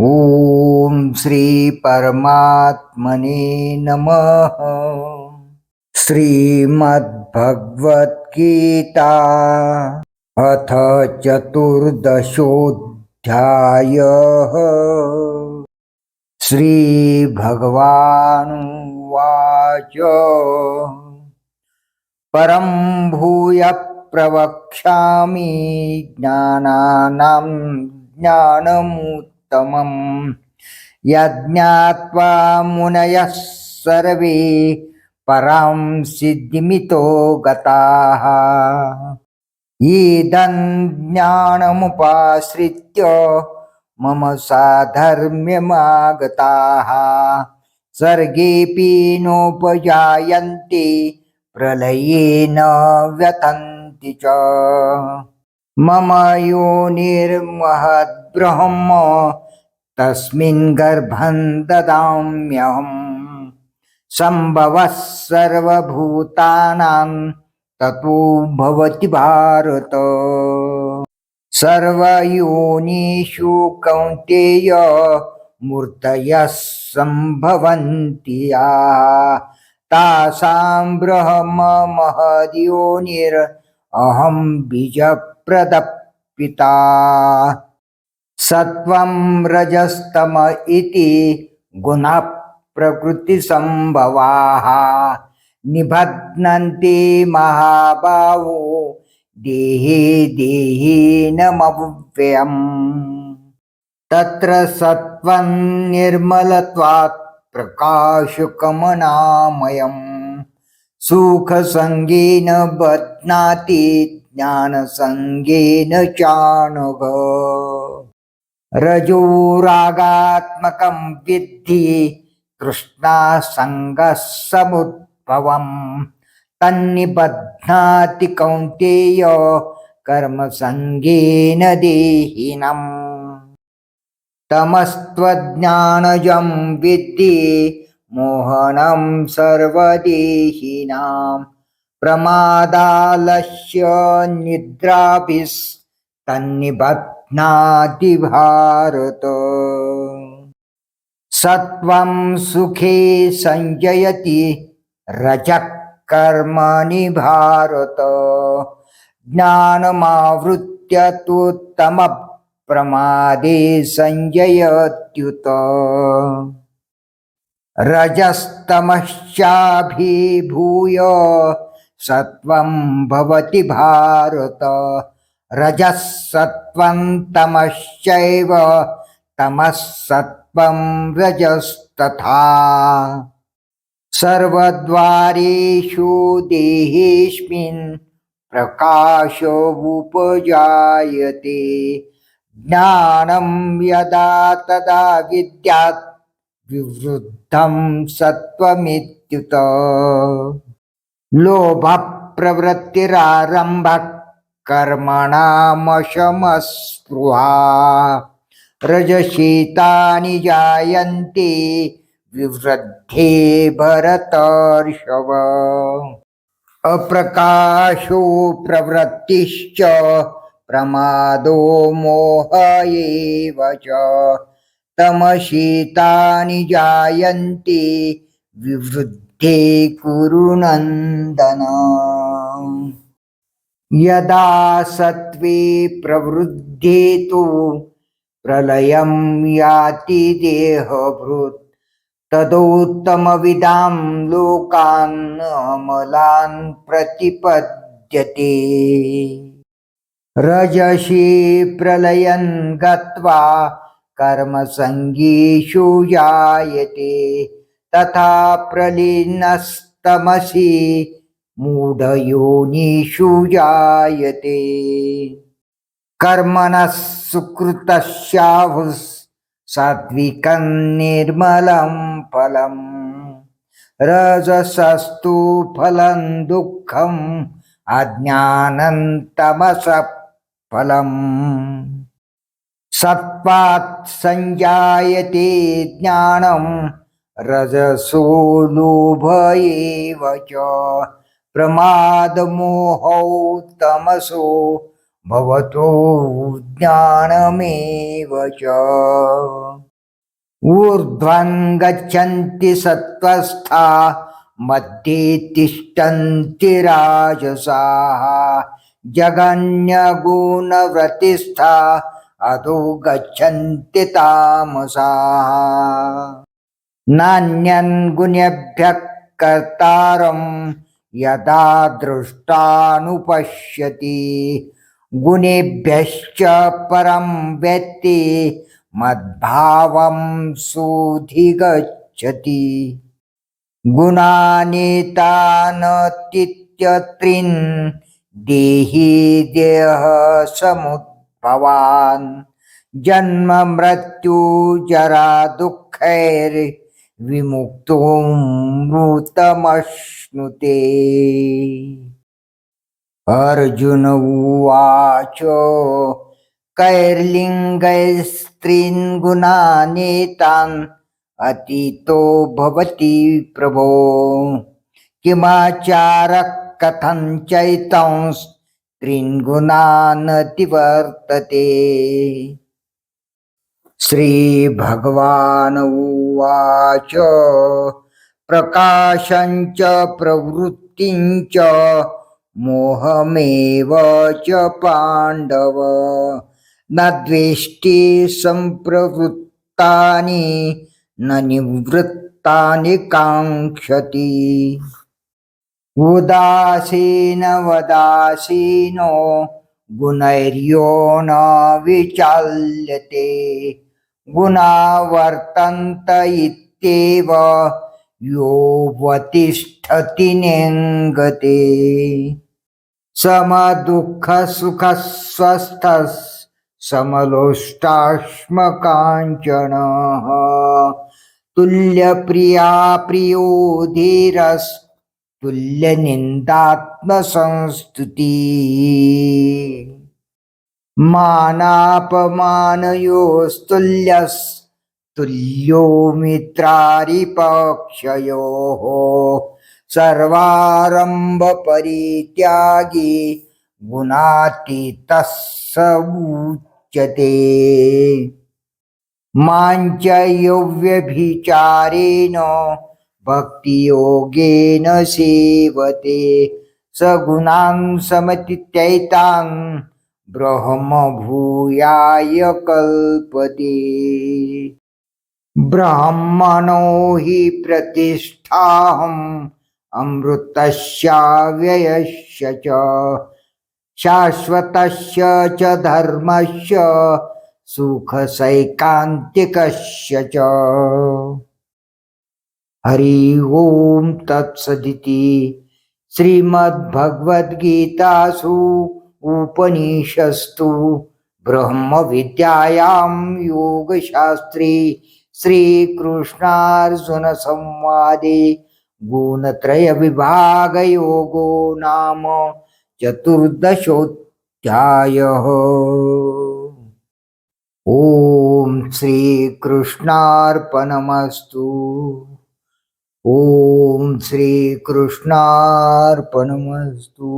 ॐ श्रीपरमात्मने नमः। श्रीमद्भगवद्गीता अथ चतुर्दशोऽध्यायः। श्रीभगवानुवाच। परं भूय प्रवक्ष्यामि ज्ञानानां ज्ञानमुत्तमम् यज्ञात्वा मुनयः सर्वे परां सिद्धिमितो गताः। ईदं ज्ञानमुपाश्रित्य मम साधर्म्यमागताः। सर्गेऽपि नोपजायन्ते प्रलये न व्यथन्ति च। मम योनिर्महद्ब्रह्म तस्मिन् गर्भं ददाम्यहम्। सम्भवः सर्वभूतानां ततो भवति भारत। सर्वयोनिषु कौन्तेय मूर्तयः सम्भवन्ति या। तासां ब्रह्ममहद्योनिरहं बीजप्रदपिता सत्त्वं रजस्तम इति गुणः प्रकृतिसम्भवाः निबध्नन्ति महाबाहो देहे देहिनमव्ययम्। तत्र सत्त्वं निर्मलत्वात् प्रकाशकमनामयम्। सुखसङ्गेन बध्नाति ज्ञानसङ्गेन चाणुग रजोरागात्मकं विद्धि तृष्णासङ्गः समुद्भवम् तन्निबध्नाति कौन्तेय कर्मसङ्गेन देहिनम्। तमस्त्वज्ञानजं विद्धि मोहनं सर्वदेहिनां। प्रमादालस्य भारत सत्वं सुखे सञ्जयति रजः कर्मणि भारत। ज्ञानमावृत्य तु तमप्रमादे सञ्जयत्युत रजस्तमश्चाभिभूय सत्वं भवति भारत रजः सत्वं तमश्चैव तमः सत्वं रजस्तथा। सर्वद्वारेषु देहेऽस्मिन् प्रकाशोपजायते ज्ञानं यदा तदा विद्यात् विवृद्धं सत्त्वमित्युत। लोभप्रवृत्तिरारम्भः कर्मणामशमस्पृहा। रजशीतानि जायन्ते विवृद्धे भरतर्षव अप्रकाशो प्रवृत्तिश्च प्रमादो मोह एव च तमशीतानि जायन्ते विवृद्धे कुरुनन्दना। यदा सत्त्वे प्रवृद्धे तु प्रलयं याति देहभृत् तदोत्तमविदां लोकान् अमलान् प्रतिपद्यते। रजसि प्रलयन् गत्वा कर्मसङ्गीषु जायते तथा प्रलीनस्तमसि मूढयोनिषु जायते। कर्मणः सुकृतस्याहुस् सात्विकं निर्मलं फलं रजसस्तु फलं दुःखम् अज्ञानं तमसः फलम्। सत्त्वात् सञ्जायते ज्ञानं रजसो लोभ एव च प्रमादमोहौ तमसो भवतो ज्ञानमेव च। ऊर्ध्वं गच्छन्ति सत्त्वस्था मध्ये तिष्ठन्ति राजसाः। जगन्यगुणव्रतिस्था अधो गच्छन्ति तामसाः। नान्यन् गुणेभ्यः कर्तारं यदा दृष्टानुपश्यति गुणेभ्यश्च परं व्यक्ति मद्भावं सोऽधिगच्छति गुणानेतानतित्यत्रिन् देहि देह समुद्भवान्। जन्म मृत्यु जरा दुःखैर्विमुक्तो मृतमश्नुते। अर्जुन उवाच कैर्लिङ्गैस्त्रीन् गुणानेतान् अतीतो भवति प्रभो। किमाचारः श्रीभगवान् उवाच प्रकाशञ्च प्रवृत्तिञ्च मोहमेव च पाण्डव। न द्वेष्टि सम्प्रवृत्तानि न निवृत्तानि काङ्क्षति। उदासीनवदासीनो गुणैर्यो न विचाल्यते। गुणा वर्तन्त इत्येव योऽवतिष्ठति नेङ्गते। समदुःखसुखस्वस्थः समलोष्टाश्मकाञ्चनः। तुल्यप्रिया प्रियो धीरस्तुल्यनिन्दात्मसंस्तुति मानापमानयोस्तुल्यस्तुल्यो मित्रारिपक्षयोः सर्वारम्भपरित्यागी गुणातीतः स उच्यते। माञ्च व्यभिचारेण भक्तियोगेन सेवते। स गुणान् समतित्यैतान् ब्रह्मभूयाय कल्पते। ब्राह्मणो हि प्रतिष्ठाहम् अमृतस्याव्ययस्य च शाश्वतस्य च धर्मस्य सुखसैकान्तिकस्य च। हरि ओं तत्सदिति। श्रीमद्भगवद्गीतासु उपनिषस्तु ब्रह्मविद्यायां योगशास्त्रे श्रीकृष्णार्जुनसंवादे गुणत्रयविभागयोगो नाम चतुर्दशोऽध्यायः। ॐ श्रीकृष्णार्पणमस्तु। ॐ श्रीकृष्णार्पणमस्तु।